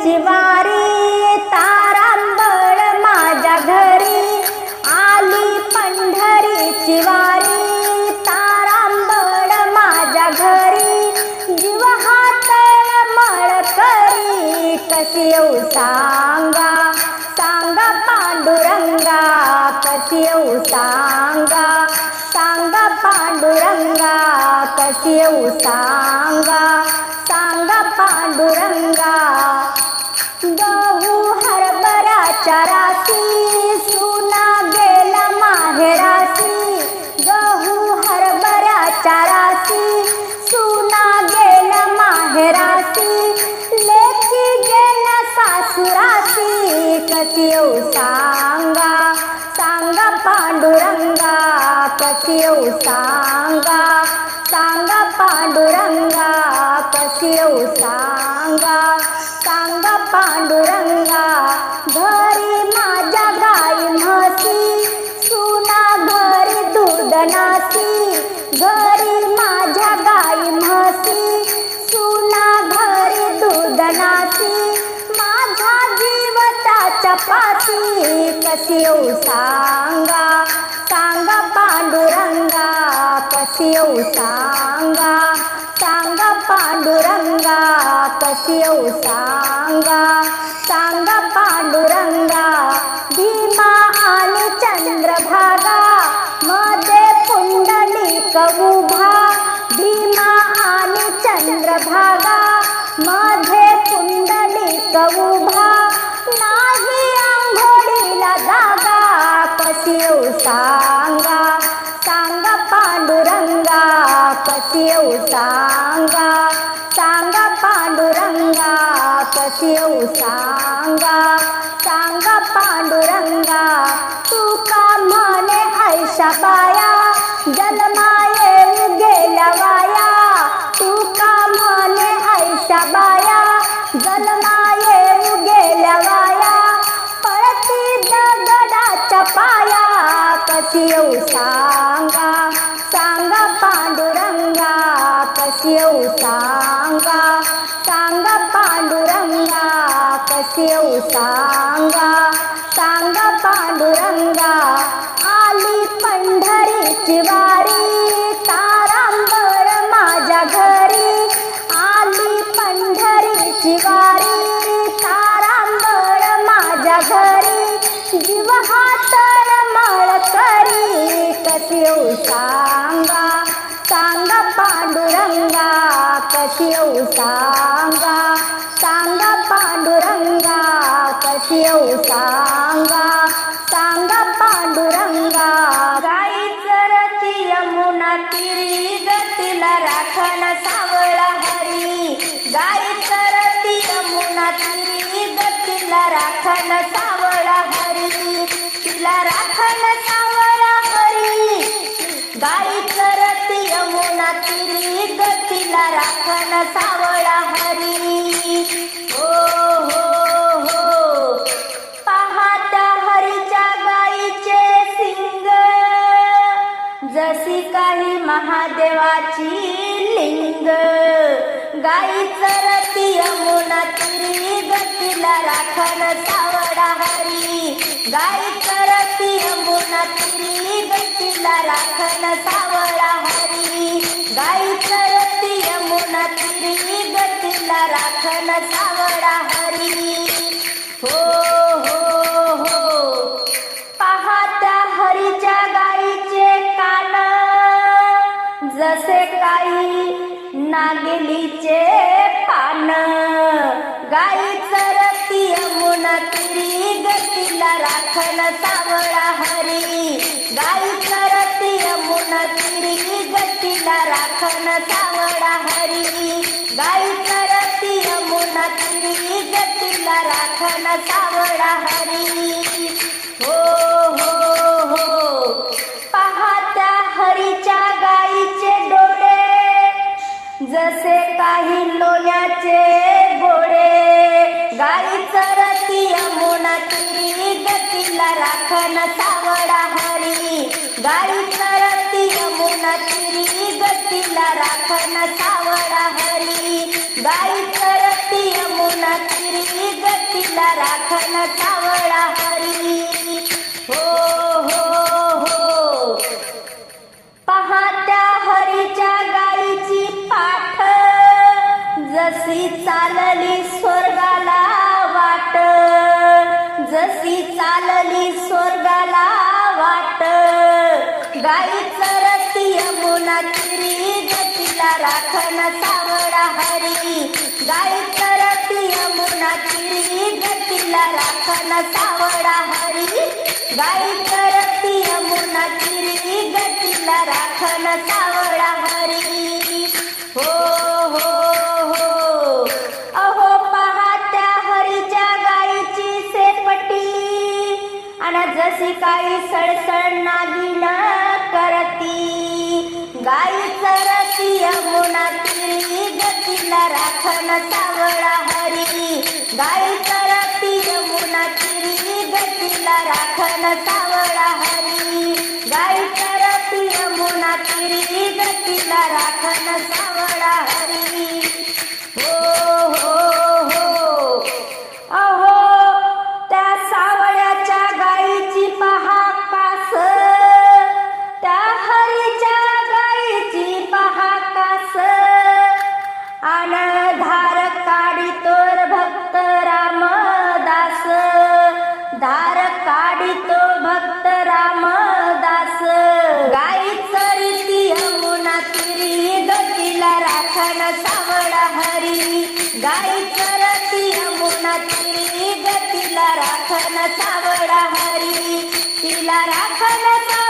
पंढरीची वारी तारांबळ माझ्या घरी. आली पंढरीची वारी तारांबळ माझ्या घरी. जीव हातळ मळ करी कशी येऊ सांगा? सांगा पांडुरंगा कशी येऊ सांगा? सांगा पांडुरंगा कशी येऊ सांगा? सांगा पांडुरंगा हरभराच्या सुना गेला माहेरासी गहू हरभरा राशी सुना गेला माहेरासी लेकी गेला सासुराशी कशी येऊ सांगा सांगा पांडुरंगा कशी येऊ सांगा सांगा पांडुरंगा कशी येऊ सांगा. नासी घरी माझ्या गाई म्हसी सुना घरी दूध नासी माझा जीव त्याच्या पाशी कशी येऊ सांगा सांगा पांडुरंगा कशी येऊ सांगा सांगा पांडुरंगा कशी येऊ सांगा सांगा पांडुरंगा भीमा आणि चंद्रभागा. उभा भीमा आणि चंद्रभागा मध्ये कुंडली उभा. नाही आंघोळीला जागा कशी येऊ सांगा? सांगा पांडुरंगा कशी येऊ सांगा? सांगा पांडुरंगा कशी येऊ सांगा? सांगा पांडुरंगा तू का म्हणे ऐशा पाया जन्माये कशी येऊ सांगा? सांगा पांडुरंगा कशी येऊ सांगा? सांगा पांडुरंगा कशी येऊ सांगा? करी कशी येऊ सांगा? सांगा पांडुरंगा कशी येऊ सांगा? सांगा पांडुरंगा कशी येऊ सांगा? सावळा हरी. हो हो हो. पाहता हरीच्या गाईचे सिंग. जशी काही महादेवाची लिंग. गाई चरती यमुना तिरी गतीला राखण सावडा हरी. गाई चरती यमुना तिरी गतीला राखण सावळा हरी. गाई चरती गतीला राखण सावडा हरी? हो हो हो. पाहत्या हरीच्या गाईचे कान. जसे काही नागिलीचे पान. गाई चरती यमुना तिरी गतीला राखण सावळा हरी. गाई चरती यमुना तिरी गतीला राखण सावळा हरी. गाई करती यमुना तिरी गतीला राखण सावळा हरी हो हो हो पाहत्या हरीच्या गाईचे डोळे जसे काही लोण्याचे गोळे गाई चरती यमुना तिरी गतीला राखण सावळा हरी. गाई चरती यमुना तिरी गतीला राखण सावळा हरी. गाई चरती यमुना तिरी गतीला राखण सावळा हरी. हो हो हो. पहात्या हरीच्या गाईची पाठ. जशी चालली स्वर्गाला वाट. जशी चालली स्वर्गाला वाट. गाई चरती गतीला राखण सावळा हरी. गाई चरती यमुना तिरी गतीला राखण सावळा हरी. गाई चरती यमुना तिरी गतीला राखण सावळा हरी. हो हो हो. अहो पहात्या हरीच्या गायीची सेपटी आणि जशी काही सळसळ नागिन करती. गाई चरती यमुना गतीला राखण सावळा हरी. गाई चरती यमुना गतीला राखण सावळा गाई करती यमुना तिरी गतीला राखण सावळा हरी. तिला राखण सावळा